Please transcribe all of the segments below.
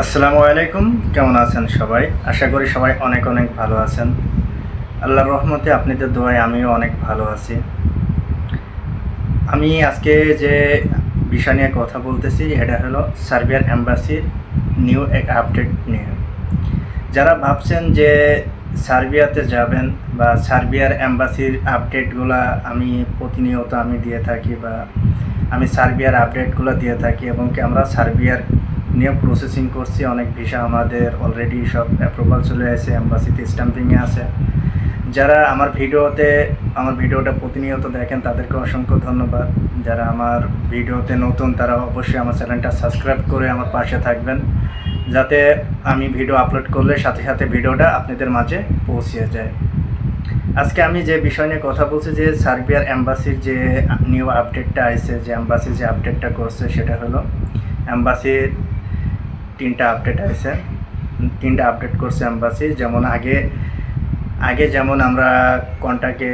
আসসালামু আলাইকুম, কেমন আছেন সবাই? আশা করি সবাই অনেক অনেক ভালো আছেন। আল্লাহর রহমতে আপনাদের দোয়ায় আমিও অনেক ভালো আছি। আমি আজকে যে বিষয় নিয়ে কথা বলতেছি, এটা হলো সার্বিয়ার অ্যাম্বাসির নিউ এক আপডেট নিয়ে। যারা ভাবছেন যে সার্বিয়াতে যাবেন বা সার্বিয়ার অ্যাম্বাসির আপডেটগুলো আমি প্রতিনিয়ত আমি দিয়ে থাকি বা আমি সার্বিয়ার আপডেটগুলো দিয়ে থাকি এবং কি আমরা সার্বিয়ার নিয়ে প্রসেসিং করছি, অনেক ভিসা আমাদের অলরেডি সব অ্যাপ্রুভাল চলে আসে অ্যাম্বাসিতে স্ট্যাম্পিংয়ে আছে। যারা আমার ভিডিওতে, আমার ভিডিওটা প্রতিনিয়ত দেখেন, তাদেরকে অসংখ্য ধন্যবাদ। যারা আমার ভিডিওতে নতুন, তারা অবশ্যই আমার চ্যানেলটা সাবস্ক্রাইব করে আমার পাশে থাকবেন, যাতে আমি ভিডিও আপলোড করলে সাথে সাথে ভিডিওটা আপনাদের মাঝে পৌঁছে যায়। আজকে আমি যে বিষয় নিয়ে কথা বলছি, যে সার্বিয়ার অ্যাম্বাসির যে নিউ আপডেটটা আছে যে অ্যাম্বাসি যে আপডেটটা করছে, সেটা হলো অ্যাম্বাসির তিনটা আপডেট আছে তিনটা আপডেট করছে অ্যাম্বাসি যেমন আগে আগে যেমন আমরা কন্ট্যাক্টে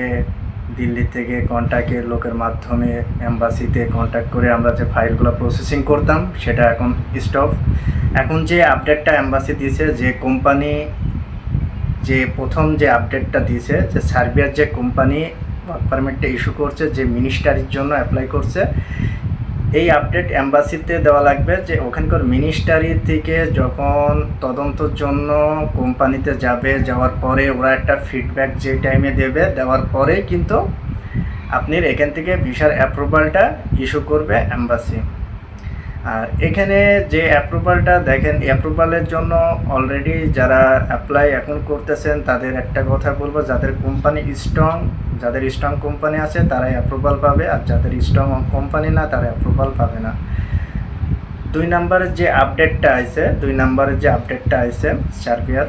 দিল্লি থেকে কন্ট্যাক্টে লোকের মাধ্যমে অ্যাম্বাসিতে কন্ট্যাক্ট করে আমরা যে ফাইলগুলো প্রসেসিং করতাম, সেটা এখন স্টপ এখন যে আপডেটটা অ্যাম্বাসি দিয়েছে, যে কোম্পানি যে প্রথম যে আপডেটটা দিয়েছে, যে সার্বিয়ার যে কোম্পানি ওয়ার্ক পারমিটটা ইস্যু করছে, যে মিনিস্টারির জন্য অ্যাপ্লাই করছে এই আপডেট অ্যাম্বাসিতে দেওয়া লাগবে যে ওখানকার মিনিস্টারি থেকে যখন তদন্তর জন্য কোম্পানিতে যাবে, যাওয়ার পরে ওরা একটা ফিডব্যাক যে টাইমে দেবে, দেওয়ার পরে কিন্তু আপনি এখান থেকে ভিসার অ্যাপ্রুভালটা ইস্যু করবে অ্যাম্বাসি আর এখানে যে অ্যাপ্রুভালটা দেখেন অ্যাপ্রুভালের জন্য অলরেডি যারা অ্যাপ্লাই এখন করতেছেন, তাদের একটা কথা বলব, যাদের কোম্পানি স্ট্রং যাদের স্ট্রং কোম্পানি আছে, তারাই অ্যাপ্রুভাল পাবে, আর যাদের স্ট্রং কোম্পানি না, তারা অ্যাপ্রুভাল পাবে না। দুই নম্বরের যে আপডেটটা আছে দুই নম্বরের যে আপডেটটা আছে সার্বিয়ার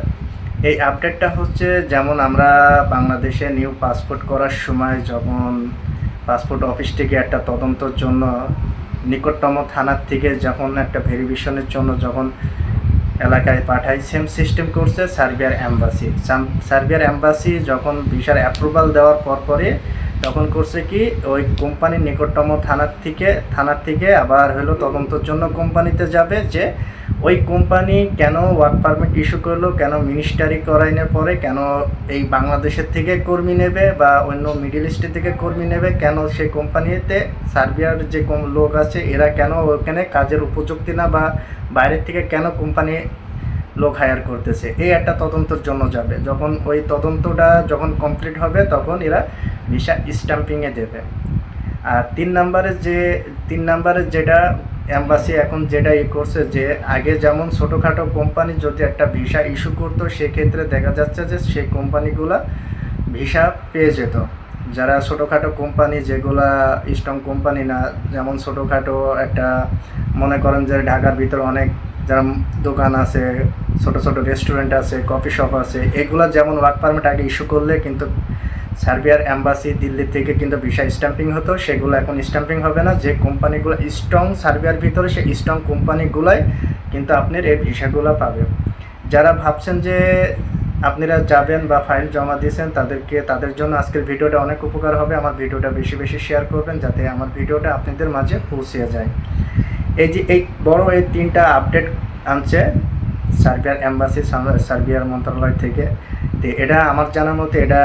এই আপডেটটা হচ্ছে যেমন আমরা বাংলাদেশে নিউ পাসপোর্ট করার সময় যখন পাসপোর্ট অফিস থেকে একটা তদন্তর জন্য নিকটতম থানার থেকে যখন একটা ভেরিফিকেশনের জন্য যখন এলাকায় পাঠায় সেম সিস্টেম করছে সার্বিয়ার অ্যাম্বাসি সার্বিয়ার অ্যাম্বাসি যখন ভিসার অ্যাপ্রুভাল দেওয়ার পর পরে তখন করছে কি, ওই কোম্পানির নিকটতম থানার থেকে থানার থেকে আবার হলো তদন্তর জন্য কোম্পানিতে যাবে যে ওই কোম্পানি কেন ওয়ার্ক পারমিট ইস্যু করল? কেন মিনিস্টারি করাইনের পরে? কেন এই বাংলাদেশের থেকে কর্মী নেবে বা অন্য মিডিল ইস্টের থেকে কর্মী নেবে? কেন সেই কোম্পানিতে সার্বিয়ার যে লোক আছে, এরা কেন ওখানে কাজের উপযুক্তি না বা বাইরের থেকে কেন কোম্পানি লোক হায়ার করতেছে? এই একটা তদন্তর জন্য যাবে। যখন ওই তদন্তটা যখন কমপ্লিট হবে, তখন এরা ভিসা স্ট্যাম্পিংয়ে দেবে। আর তিন নম্বরের যে, তিন নম্বরের যেটা অ্যাম্বাসি এখন যেটা ই করছে যে, আগে যেমন ছোটোখাটো কোম্পানি যদি একটা ভিসা ইস্যু করতো, সেক্ষেত্রে দেখা যাচ্ছে যে সেই কোম্পানিগুলো ভিসা পেয়ে যেত। যারা ছোটোখাটো কোম্পানি যেগুলা স্ট্রং কোম্পানি না, যেমন ছোটোখাটো একটা মনে করেন যে ঢাকার ভিতরে অনেক যারা দোকান আছে, ছোট ছোট রেস্টুরেন্ট আছে কফি শপ আছে, এগুলা যেমন ওয়ার্ক পারমিট আগে ইস্যু করলে কিন্তু সার্বিয়ার অ্যাম্বাসি দিল্লি থেকে কিন্তু ভিসা স্ট্যাম্পিং হতো, সেগুলো এখন স্ট্যাম্পিং হবে না। যে কোম্পানিগুলো স্ট্রং সার্বিয়ার ভিতরে, সেই স্ট্রং কোম্পানিগুলাই কিন্তু আপনার এই ভিসাগুলো পাবে যারা ভাবছেন যে আপনারা যাবেন বা ফাইল জমা দিয়েছেন, তাদেরকে, তাদের জন্য আজকের ভিডিওটা অনেক উপকার হবে। আমার ভিডিওটা বেশি বেশি শেয়ার করবেন, যাতে আমার ভিডিওটা আপনাদের মাঝে পৌঁছে যায়। এই যে এই বড় এই তিনটা আপডেট আনছে সার্বিয়ার অ্যাম্বাসি সার্বিয়ার মন্ত্রণালয় থেকে। এটা আমার জানার মতে এটা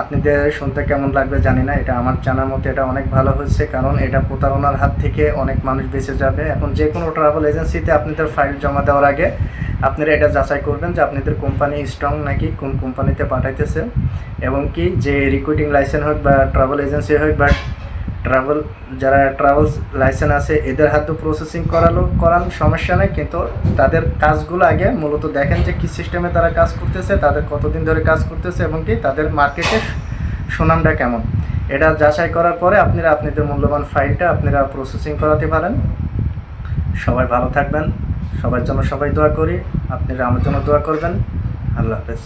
আপনাদের শুনতে কেমন লাগবে জানি না, এটা আমার জানার মতে এটা অনেক ভালো হচ্ছে কারণ এটা প্রতারণার হাত থেকে অনেক মানুষ বেঁচে যাবে। এখন যে কোনো ট্রাভেল এজেন্সিতে আপনাদের ফাইল জমা দেওয়ার আগে আপনারা এটা যাচাই করবেন যে আপনাদের কোম্পানি স্ট্রং নাকি কোন কোম্পানিতে পাঠাইতেছে। এবং কি, যে রিক্রুটিং লাইসেন্স হোক বা ট্রাভেল এজেন্সি হোক বা ট্রাভেল যারা ট্রাভেলস লাইসেন্স আছে, এদের হাতে প্রসেসিং করালো, করান, সমস্যা নেই, কিন্তু তাদের কাজগুলো আগে মূলত দেখেন যে কী সিস্টেমে তারা কাজ করতেছে, তাদের কতদিন ধরে কাজ করতেছে এবং কি তাদের মার্কেটে সুনামটা কেমন। এটা যাচাই করার পরে আপনারা আপনাদের মূল্যবান ফাইলটা আপনারা প্রসেসিং করাতে পারেন। সবাই ভালো থাকবেন, সবার জন্য সবাই দোয়া করি, আপনারা আমার জন্য দোয়া করবেন। আল্লাহ হাফেজ।